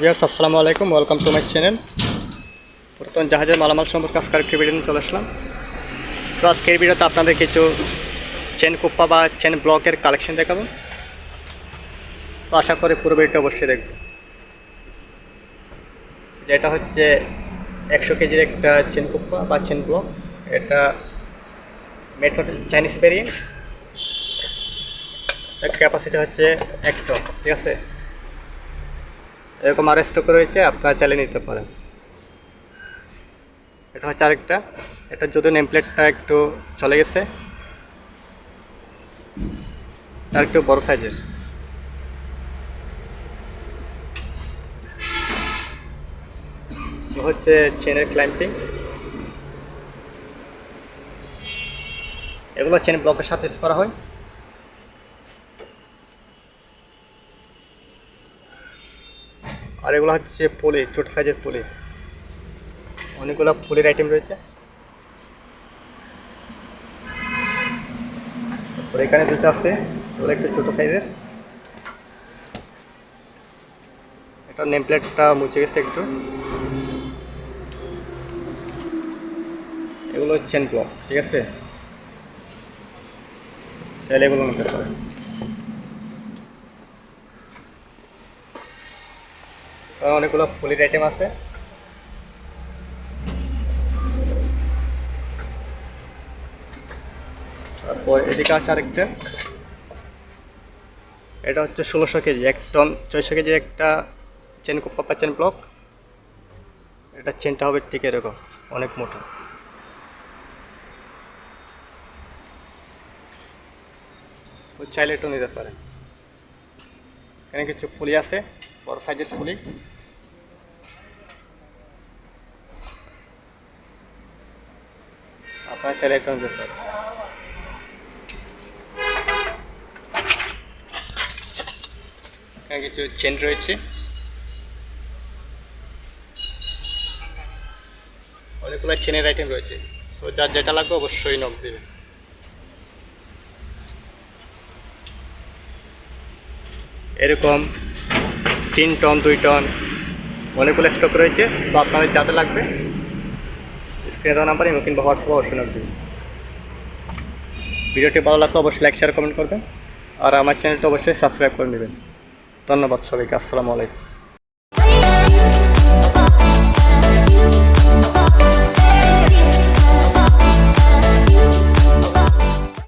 Viewers আসসালামু আলাইকুম welcome to my channel পুরাতন জাহাজের মালামাল সম্পর্কে আজকে একটি ভিডিও নিয়ে চলে আসলাম। সো আজকের ভিডিওতে আপনাদের কিছু চেন কুপ্পা বা চেন ব্লকের কালেকশন দেখাবো। সো আশা করি পুরো ভিডিওটা অবশ্যই দেখব যেটা হচ্ছে একশো কেজির একটা চেন কুপ্পা বা চেন ব্লক এটা মেড চাইনিজ ভেরিয়েন্ট ক্যাপাসিটি হচ্ছে এক টন ঠিক আছে? এরকম আর স্টক রয়েছে আপনারা চালিয়ে নিতে পারেন। এটা হচ্ছে আরেকটা। এটা যদিও নেম প্লেটটা একটু চলে গেছে। আর একটু বড় সাইজের হচ্ছে চেনের ক্লাইম্পিং এগুলো চেন ব্লকের সাথে করা হয়। আর এগুলো হচ্ছে পোলে ছোট সাইজের পোলে অনেকগুলো ফুলের আইটেম রয়েছে। এখানে দুটো আছে ওগুলো একটু ছোট সাইজের। এটা নেম প্লেটটা মুছে গেছে একটু। এগুলো চেন ব্লক ঠিক আছে? চাইলে এগুলো নিতে পারে অনেকগুলো ফুলির আইটেম আছে। তারপর এদিকে আছে আরেকটা। এটা হচ্ছে ষোলোশো কেজি, এক টন, ছয়শো কেজি একটা চেন পাপা চেন ব্লক এটা চেনটা হবে ঠিক এরকম, অনেক মোটা। চাইলে একটু নিতে পারেন। এখানে কিছু ফুলি আছে। বড় সাইজের ফুলি আপনার চাইলে একটু পারেন এখানে কিছু চেন রয়েছে। অনেকগুলো চেনের আইটেম রয়েছে। সো যার যেটা লাগবে অবশ্যই নক দেবেন। এরকম তিন টন, দুই টন, অনেকগুলো স্টক রয়েছে। সব আপনাদের যাতে লাগবে স্ক্রিনে দেওয়া নাম্বার এবং কিংবা হোয়াটসঅ্যাপ অবশ্যই নক ভিডিওটি ভালো লাগলে অবশ্যই লাইক শেয়ার কমেন্ট করবেন। আর আমার চ্যানেলটা অবশ্যই সাবস্ক্রাইব করে নেবেন। ধন্যবাদ সবাইকে, আসসালামু আলাইকুম।